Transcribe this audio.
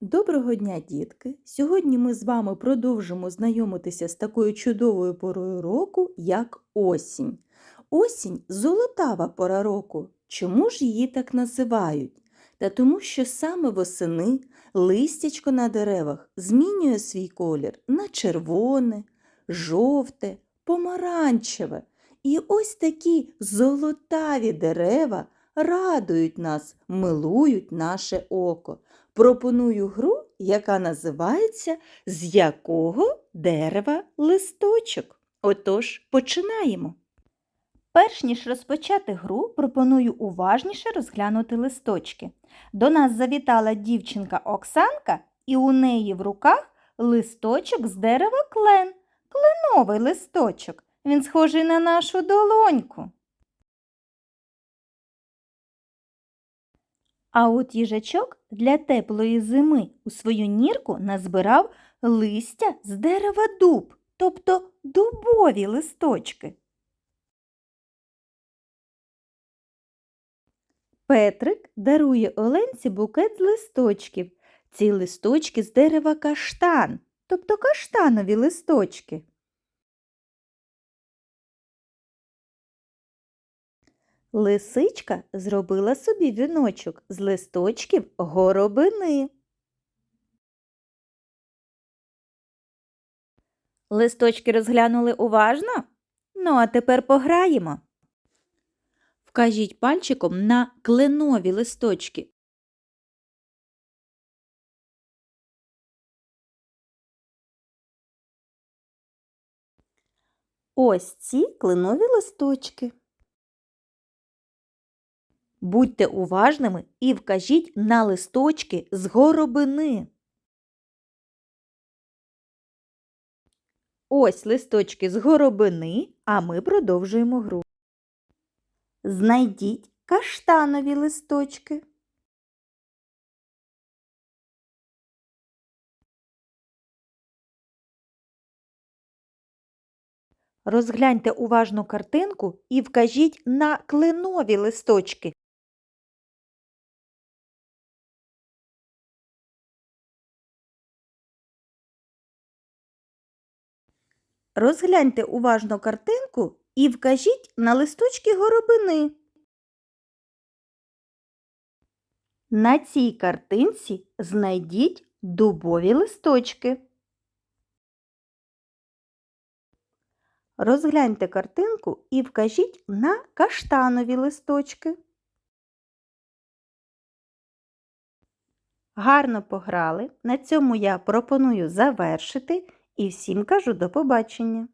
Доброго дня, дітки! Сьогодні ми з вами продовжимо знайомитися з такою чудовою порою року, як осінь. Осінь золотава пора року. Чому ж її так називають? Та тому, що саме восени листячко на деревах змінює свій колір на червоне, жовте, помаранчеве. І ось такі золотаві дерева радують нас, милують наше око пропоную гру, яка називається З якого дерева листочок. Отож, починаємо. Перш ніж розпочати гру, пропоную уважніше розглянути листочки. До нас завітала дівчинка Оксанка, і у неї в руках листочок з дерева клен, кленовий листочок. Він схожий на нашу долоньку. А от їжачок для теплої зими у свою нірку назбирав листя з дерева дуб, тобто дубові листочки. Петрик дарує Оленці букет з листочків. Ці листочки з дерева каштан, тобто каштанові листочки. Лисичка зробила собі віночок з листочків горобини. Листочки розглянули уважно? Ну, а тепер пограємо. Вкажіть пальчиком на кленові листочки. Ось ці кленові листочки. Будьте уважними і вкажіть на листочки з горобини. Ось листочки з горобини, а ми продовжуємо гру. Знайдіть каштанові листочки. Розгляньте уважно картинку і вкажіть на кленові листочки. Розгляньте уважно картинку і вкажіть на листочки горобини. На цій картинці знайдіть дубові листочки. Розгляньте картинку і вкажіть на каштанові листочки. Гарно пограли. На цьому я пропоную завершити і всім кажу до побачення.